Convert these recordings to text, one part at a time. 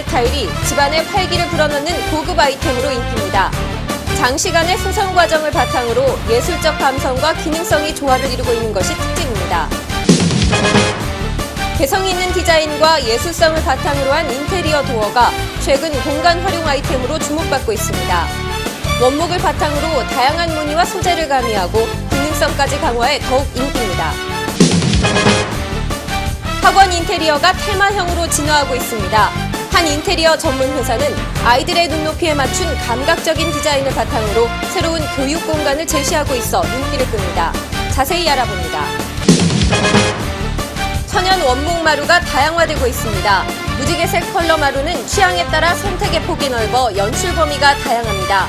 핸드메이드 타일이 집안에 활기를 불어넣는 고급 아이템으로 인기입니다. 장시간의 수선 과정을 바탕으로 예술적 감성과 기능성이 조화를 이루고 있는 것이 특징입니다. 개성 있는 디자인과 예술성을 바탕으로 한 인테리어 도어가 최근 공간 활용 아이템으로 주목받고 있습니다. 원목을 바탕으로 다양한 무늬와 소재를 가미하고 기능성까지 강화해 더욱 인기입니다. 학원 인테리어가 테마형으로 진화하고 있습니다. 한 인테리어 전문 회사는 아이들의 눈높이에 맞춘 감각적인 디자인을 바탕으로 새로운 교육 공간을 제시하고 있어 눈길을 끕니다. 자세히 알아봅니다. 천연 원목 마루가 다양화되고 있습니다. 무지개색 컬러 마루는 취향에 따라 선택의 폭이 넓어 연출 범위가 다양합니다.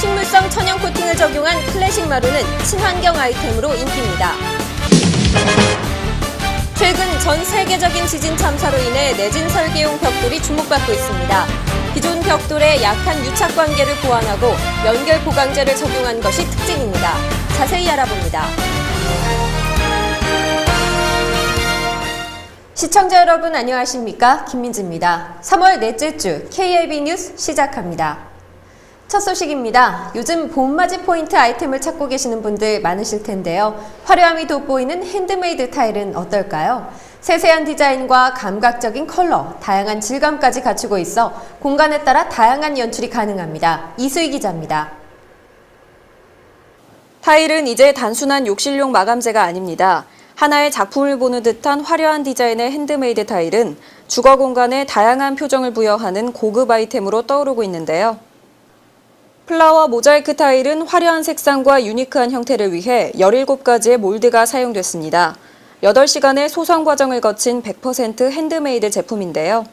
식물성 천연 코팅을 적용한 클래식 마루는 친환경 아이템으로 인기입니다. 최근 전 세계적인 지진 참사로 인해 내진 설계용 벽돌이 주목받고 있습니다. 기존 벽돌의 약한 유착 관계를 보완하고 연결 보강제를 적용한 것이 특징입니다. 자세히 알아봅니다. 시청자 여러분 안녕하십니까? 김민지입니다. 3월 넷째 주 KLB 뉴스 시작합니다. 첫 소식입니다. 요즘 봄맞이 포인트 아이템을 찾고 계시는 분들 많으실 텐데요. 화려함이 돋보이는 핸드메이드 타일은 어떨까요? 세세한 디자인과 감각적인 컬러, 다양한 질감까지 갖추고 있어 공간에 따라 다양한 연출이 가능합니다. 이수희 기자입니다. 타일은 이제 단순한 욕실용 마감재가 아닙니다. 하나의 작품을 보는 듯한 화려한 디자인의 핸드메이드 타일은 주거 공간에 다양한 표정을 부여하는 고급 아이템으로 떠오르고 있는데요. 플라워 모자이크 타일은 화려한 색상과 유니크한 형태를 위해 17가지의 몰드가 사용됐습니다. 8시간의 소성 과정을 거친 100% 핸드메이드 제품인데요.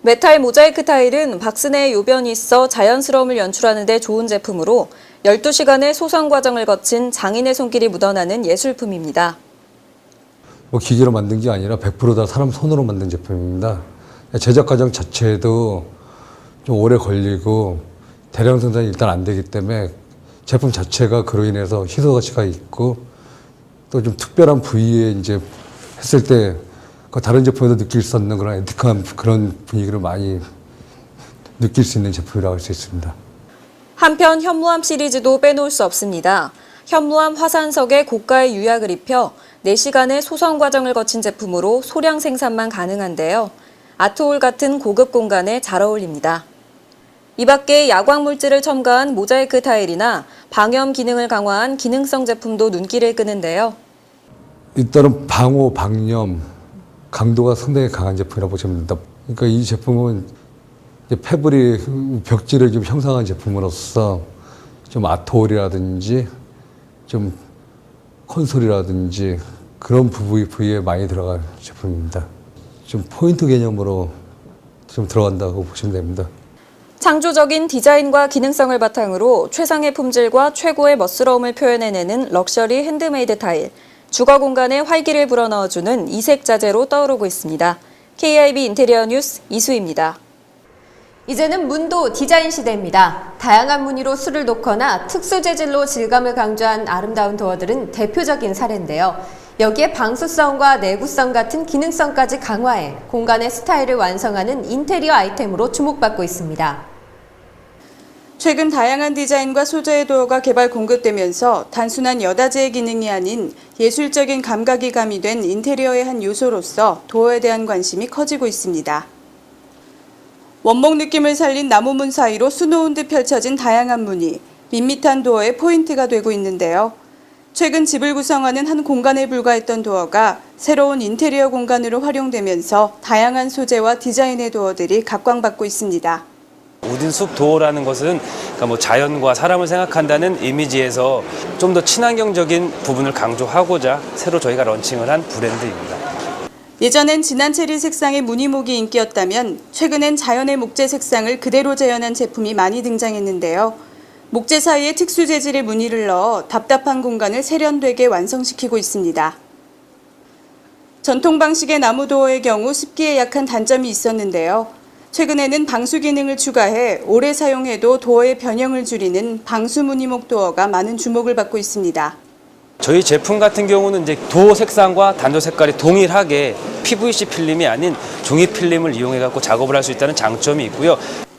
메탈 모자이크 타일은 박스 내에 요변이 있어 자연스러움을 연출하는 데 좋은 제품으로 12시간의 소성 과정을 거친 장인의 손길이 묻어나는 예술품입니다. 뭐 기계로 만든 게 아니라 100%다 사람 손으로 만든 제품입니다. 제작 과정 자체도 좀 오래 걸리고 대량 생산이 일단 안 되기 때문에 제품 자체가 그로 인해서 희소 가치가 있고 또 좀 특별한 부위에 이제 했을 때그 다른 제품에도 느낄 수 없는 그런 에티크한 그런 분위기를 많이 느낄 수 있는 제품이라고 할 수 있습니다. 한편 현무암 시리즈도 빼놓을 수 없습니다. 현무암 화산석에 고가의 유약을 입혀 4시간의 소성 과정을 거친 제품으로 소량 생산만 가능한데요. 아트홀 같은 고급 공간에 잘 어울립니다. 이 밖에 야광 물질을 첨가한 모자이크 타일이나 방염 기능을 강화한 기능성 제품도 눈길을 끄는데요. 일단은 방호, 방염 강도가 상당히 강한 제품이라고 보시면 됩니다. 그러니까 이 제품은 패브리 벽지를 좀 형성한 제품으로서 좀 아트홀이라든지 좀 콘솔이라든지 그런 부위, 부위에 많이 들어간 제품입니다. 좀 포인트 개념으로 좀 들어간다고 보시면 됩니다. 창조적인 디자인과 기능성을 바탕으로 최상의 품질과 최고의 멋스러움을 표현해내는 럭셔리 핸드메이드 타일, 주거 공간에 활기를 불어넣어주는 이색 자재로 떠오르고 있습니다. KIB 인테리어 뉴스 이수입니다. 이제는 문도 디자인 시대입니다. 다양한 무늬로 술을 놓거나 특수 재질로 질감을 강조한 아름다운 도어들은 대표적인 사례인데요. 여기에 방수성과 내구성 같은 기능성까지 강화해 공간의 스타일을 완성하는 인테리어 아이템으로 주목받고 있습니다. 최근 다양한 디자인과 소재의 도어가 개발 공급되면서 단순한 여다제의 기능이 아닌 예술적인 감각이 가미된 인테리어의 한 요소로서 도어에 대한 관심이 커지고 있습니다. 원목 느낌을 살린 나무 문 사이로 수놓은 듯 펼쳐진 다양한 무늬, 밋밋한 도어의 포인트가 되고 있는데요. 최근 집을 구성하는 한 공간에 불과했던 도어가 새로운 인테리어 공간으로 활용되면서 다양한 소재와 디자인의 도어들이 각광받고 있습니다. 우딘숲 도어라는 것은 그러니까 뭐 자연과 사람을 생각한다는 이미지에서 좀 더 친환경적인 부분을 강조하고자 새로 저희가 런칭을 한 브랜드입니다. 예전엔 진한 체리 색상의 무늬목이 인기였다면 최근엔 자연의 목재 색상을 그대로 재현한 제품이 많이 등장했는데요. 목재 사이에 특수 재질의 무늬를 넣어 답답한 공간을 세련되게 완성시키고 있습니다. 전통 방식의 나무 도어의 경우 습기에 약한 단점이 있었는데요. 최근에는 방수 기능을 추가해 오래 사용해도 도어의 변형을 줄이는 방수 무늬목 도어가 많은 주목을 받고 있습니다. 저희 제품 같은 경우는 이제 도어 색상과 단도 색깔이 동일하게 PVC 필름이 아닌 종이 필름을 이용해 갖고 작업을 할 수 있다는 장점이 있고요.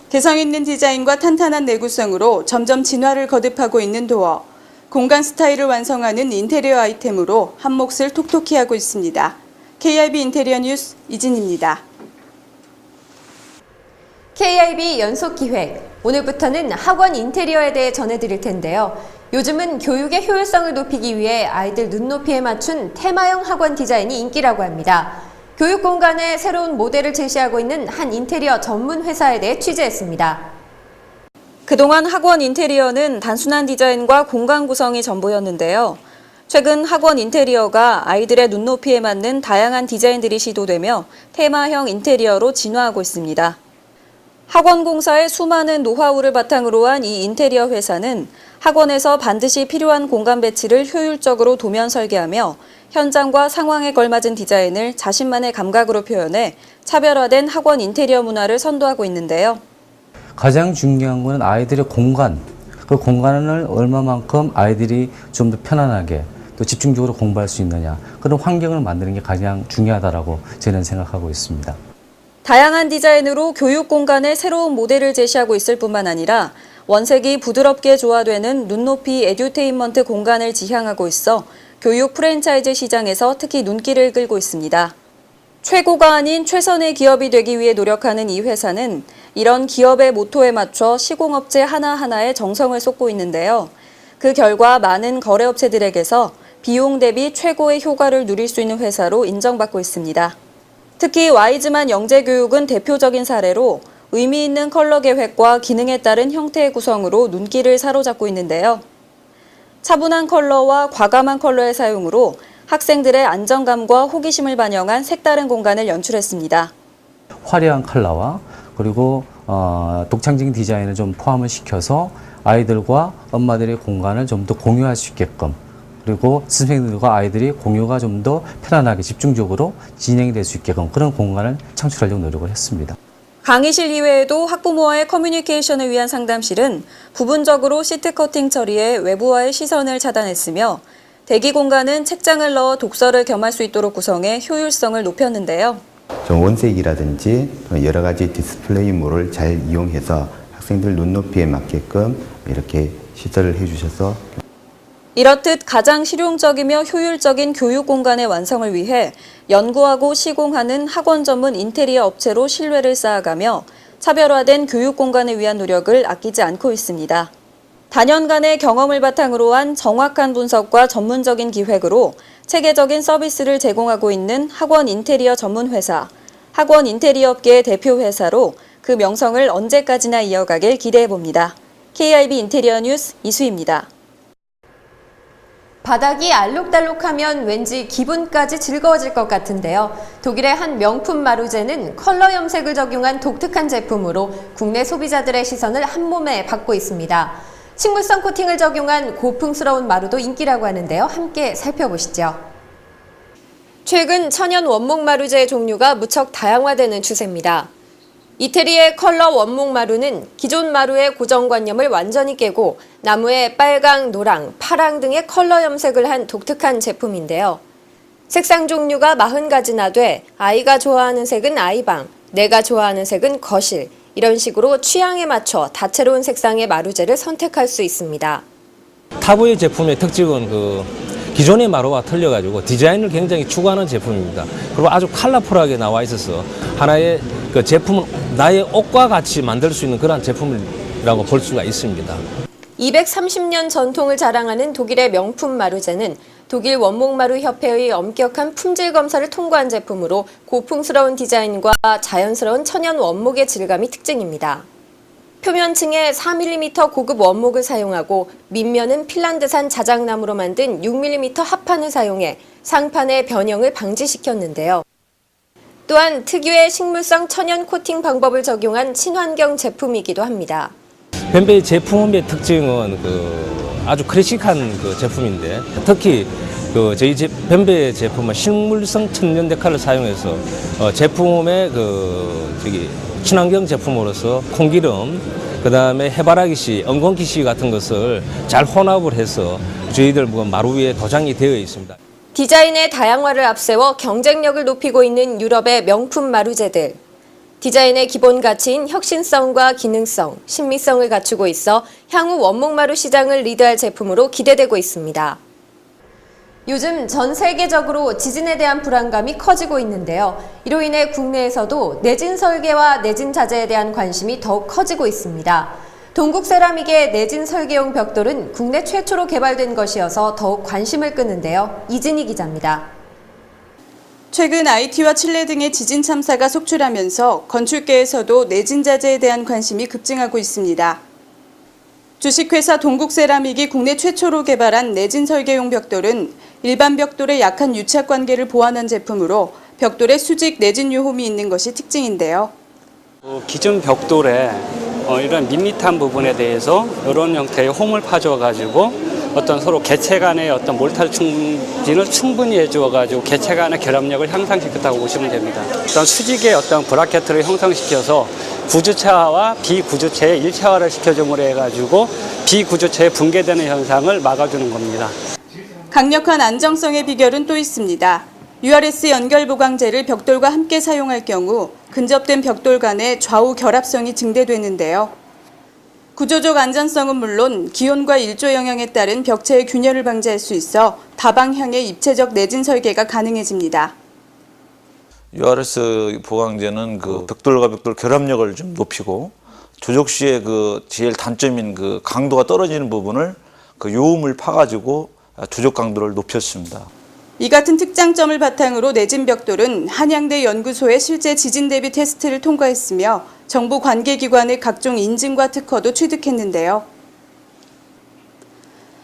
개성 있는 디자인과 탄탄한 내구성으로 점점 진화를 거듭하고 있는 도어. 공간 스타일을 완성하는 인테리어 아이템으로 한 몫을 톡톡히 하고 있습니다. KIB 인테리어 뉴스 이진입니다. KIB 연속 기획. 오늘부터는 학원 인테리어에 대해 전해드릴 텐데요. 요즘은 교육의 효율성을 높이기 위해 아이들 눈높이에 맞춘 테마형 학원 디자인이 인기라고 합니다. 교육 공간에 새로운 모델을 제시하고 있는 한 인테리어 전문 회사에 대해 취재했습니다. 그동안 학원 인테리어는 단순한 디자인과 공간 구성이 전부였는데요. 최근 학원 인테리어가 아이들의 눈높이에 맞는 다양한 디자인들이 시도되며 테마형 인테리어로 진화하고 있습니다. 학원 공사의 수많은 노하우를 바탕으로 한 이 인테리어 회사는 학원에서 반드시 필요한 공간 배치를 효율적으로 도면 설계하며 현장과 상황에 걸맞은 디자인을 자신만의 감각으로 표현해 차별화된 학원 인테리어 문화를 선도하고 있는데요. 가장 중요한 거는 아이들의 공간. 그 공간을 얼마만큼 아이들이 좀 더 편안하게 또 집중적으로 공부할 수 있느냐. 그런 환경을 만드는 게 가장 중요하다라고 저는 생각하고 있습니다. 다양한 디자인으로 교육 공간에 새로운 모델을 제시하고 있을 뿐만 아니라 원색이 부드럽게 조화되는 눈높이 에듀테인먼트 공간을 지향하고 있어 교육 프랜차이즈 시장에서 특히 눈길을 끌고 있습니다. 최고가 아닌 최선의 기업이 되기 위해 노력하는 이 회사는 이런 기업의 모토에 맞춰 시공업체 하나하나에 정성을 쏟고 있는데요. 그 결과 많은 거래업체들에게서 비용 대비 최고의 효과를 누릴 수 있는 회사로 인정받고 있습니다. 특히 와이즈만 영재교육은 대표적인 사례로 의미 있는 컬러 계획과 기능에 따른 형태의 구성으로 눈길을 사로잡고 있는데요. 차분한 컬러와 과감한 컬러의 사용으로 학생들의 안정감과 호기심을 반영한 색다른 공간을 연출했습니다. 화려한 컬러와 그리고 어, 독창적인 디자인을 좀 포함을 시켜서 아이들과 엄마들의 공간을 좀 더 공유할 수 있게끔 그리고 선생님들과 아이들이 공유가 좀 더 편안하게 집중적으로 진행이 될수 있게끔 그런 공간을 창출하려고 노력을 했습니다. 강의실 이외에도 학부모와의 커뮤니케이션을 위한 상담실은 부분적으로 시트 커팅 처리해 외부와의 시선을 차단했으며 대기 공간은 책장을 넣어 독서를 겸할 수 있도록 구성해 효율성을 높였는데요. 좀 원색이라든지 여러 가지 디스플레이물을 잘 이용해서 학생들 눈높이에 맞게끔 이렇게 시설을 해주셔서 이렇듯 가장 실용적이며 효율적인 교육 공간의 완성을 위해 연구하고 시공하는 학원 전문 인테리어 업체로 신뢰를 쌓아가며 차별화된 교육 공간을 위한 노력을 아끼지 않고 있습니다. 단연간의 경험을 바탕으로 한 정확한 분석과 전문적인 기획으로 체계적인 서비스를 제공하고 있는 학원 인테리어 전문 회사, 학원 인테리어 업계의 대표 회사로 그 명성을 언제까지나 이어가길 기대해 봅니다. KIB 인테리어 뉴스 이수입니다. 바닥이 알록달록하면 왠지 기분까지 즐거워질 것 같은데요. 독일의 한 명품 마루제는 컬러 염색을 적용한 독특한 제품으로 국내 소비자들의 시선을 한 몸에 받고 있습니다. 식물성 코팅을 적용한 고풍스러운 마루도 인기라고 하는데요. 함께 살펴보시죠. 최근 천연 원목 마루제의 종류가 무척 다양화되는 추세입니다. 이태리의 컬러 원목 마루는 기존 마루의 고정관념을 완전히 깨고 나무에 빨강, 노랑, 파랑 등의 컬러 염색을 한 독특한 제품인데요. 색상 종류가 40가지나 돼 아이가 좋아하는 색은 아이방, 내가 좋아하는 색은 거실, 이런 식으로 취향에 맞춰 다채로운 색상의 마루제를 선택할 수 있습니다. 타브의 제품의 특징은 그 기존의 마루와 틀려가지고 디자인을 굉장히 추구하는 제품입니다. 그리고 아주 컬러풀하게 나와 있어서 하나의 그 제품은 나의 옷과 같이 만들 수 있는 그런 제품이라고 볼 수가 있습니다. 230년 전통을 자랑하는 독일의 명품 마루제는 독일 원목마루 협회의 엄격한 품질 검사를 통과한 제품으로 고풍스러운 디자인과 자연스러운 천연 원목의 질감이 특징입니다. 표면층에 4mm 고급 원목을 사용하고 밑면은 핀란드산 자작나무로 만든 6mm 합판을 사용해 상판의 변형을 방지시켰는데요. 또한 특유의 식물성 천연 코팅 방법을 적용한 친환경 제품이기도 합니다. 벤베이 제품의 특징은 그 아주 클래식한 그 제품인데 특히 그 저희 제, 뱀베 제품은 식물성 천연 데칼을 사용해서 어, 제품의 그 저기 친환경 제품으로서 콩기름 그다음에 해바라기 씨, 엉겅퀴 씨 같은 것을 잘 혼합을 해서 저희들 뭐 마루 위에 도장이 되어 있습니다. 디자인의 다양화를 앞세워 경쟁력을 높이고 있는 유럽의 명품 마루제들. 디자인의 기본 가치인 혁신성과 기능성, 신미성을 갖추고 있어 향후 원목마루 시장을 리드할 제품으로 기대되고 있습니다. 요즘 전 세계적으로 지진에 대한 불안감이 커지고 있는데요. 이로 인해 국내에서도 내진 설계와 내진 자재에 대한 관심이 더욱 커지고 있습니다. 동국 세라믹의 내진 설계용 벽돌은 국내 최초로 개발된 것이어서 더욱 관심을 끄는데요. 이진희 기자입니다. 최근 IT와 칠레 등의 지진 참사가 속출하면서 건축계에서도 내진 자재에 대한 관심이 급증하고 있습니다. 주식회사 동국세라믹이 국내 최초로 개발한 내진 설계용 벽돌은 일반 벽돌의 약한 유착 관계를 보완한 제품으로 벽돌에 수직 내진 유홈이 있는 것이 특징인데요. 어, 기존 벽돌에 어, 이런 밋밋한 부분에 대해서 이런 형태의 홈을 파줘 가지고 어떤 서로 개체 간의 어떤 몰탈 충진을 충분히 해주어 가지고 개체 간의 결합력을 향상시켰다고 보시면 됩니다. 어떤 수직의 어떤 브라켓을 형성시켜서 구주체화와 비구주체의 일체화를 시켜줌으로 해가지고 비구주체의 붕괴되는 현상을 막아주는 겁니다. 강력한 안정성의 비결은 또 있습니다. URS 연결 보강제를 벽돌과 함께 사용할 경우 근접된 벽돌 간의 좌우 결합성이 증대되는데요. 구조적 안전성은 물론 기온과 일조 영향에 따른 벽체의 균열을 방지할 수 있어 다방향의 입체적 내진 설계가 가능해집니다. URS 보강제는 그 벽돌과 벽돌 결합력을 좀 높이고 조적 시의 그 제일 단점인 그 강도가 떨어지는 부분을 그 요음을 파가지고 조적 강도를 높였습니다. 이 같은 특장점을 바탕으로 내진 벽돌은 한양대 연구소의 실제 지진 대비 테스트를 통과했으며 정부 관계기관의 각종 인증과 특허도 취득했는데요.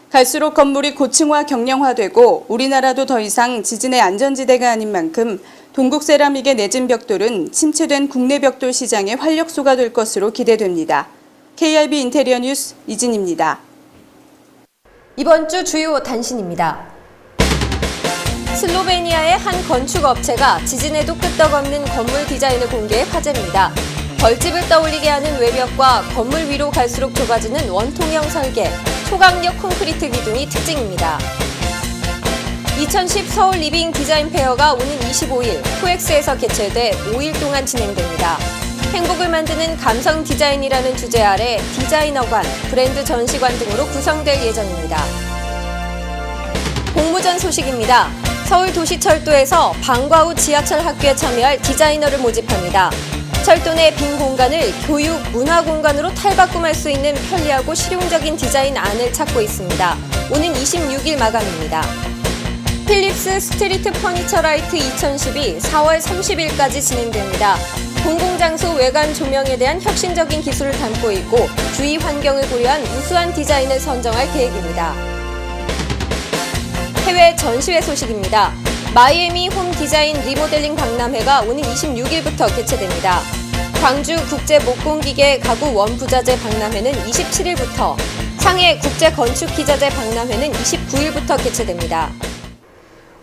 갈수록 건물이 고층화 경량화되고 우리나라도 더 이상 지진의 안전지대가 아닌 만큼 동국 세라믹의 내진 벽돌은 침체된 국내 벽돌 시장의 활력소가 될 것으로 기대됩니다. KRB 인테리어 뉴스 이진입니다. 이번 주 주요 단신입니다. 슬로베니아의 한 건축 업체가 지진에도 끄떡없는 건물 디자인을 공개해 화제입니다. 벌집을 떠올리게 하는 외벽과 건물 위로 갈수록 좁아지는 원통형 설계, 초강력 콘크리트 기둥이 특징입니다. 2010 서울 리빙 디자인 페어가 오는 25일 코엑스에서 개최돼 5일 동안 진행됩니다. 행복을 만드는 감성 디자인이라는 주제 아래 디자이너관, 브랜드 전시관 등으로 구성될 예정입니다. 공모전 소식입니다. 서울도시철도에서 방과 후 지하철 학교에 참여할 디자이너를 모집합니다. 철도 내 빈 공간을 교육, 문화 공간으로 탈바꿈할 수 있는 편리하고 실용적인 디자인 안을 찾고 있습니다. 오는 26일 마감입니다. 필립스 스트리트 퍼니처 라이트 2012 4월 30일까지 진행됩니다. 공공장소 외관 조명에 대한 혁신적인 기술을 담고 있고 주위 환경을 고려한 우수한 디자인을 선정할 계획입니다. 해외 전시회 소식입니다. 마이애미 홈 디자인 리모델링 박람회가 오는 26일부터 개최됩니다. 광주 국제 목공기계 가구 원부자재 박람회는 27일부터, 상해 국제 건축 기자재 박람회는 29일부터 개최됩니다.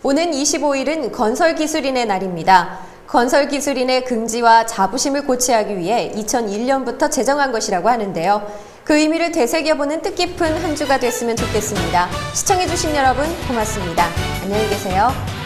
오는 25일은 건설기술인의 날입니다. 건설기술인의 긍지와 자부심을 고취하기 위해 2001년부터 제정한 것이라고 하는데요. 그 의미를 되새겨보는 뜻깊은 한 주가 됐으면 좋겠습니다. 시청해주신 여러분 고맙습니다. 안녕히 계세요.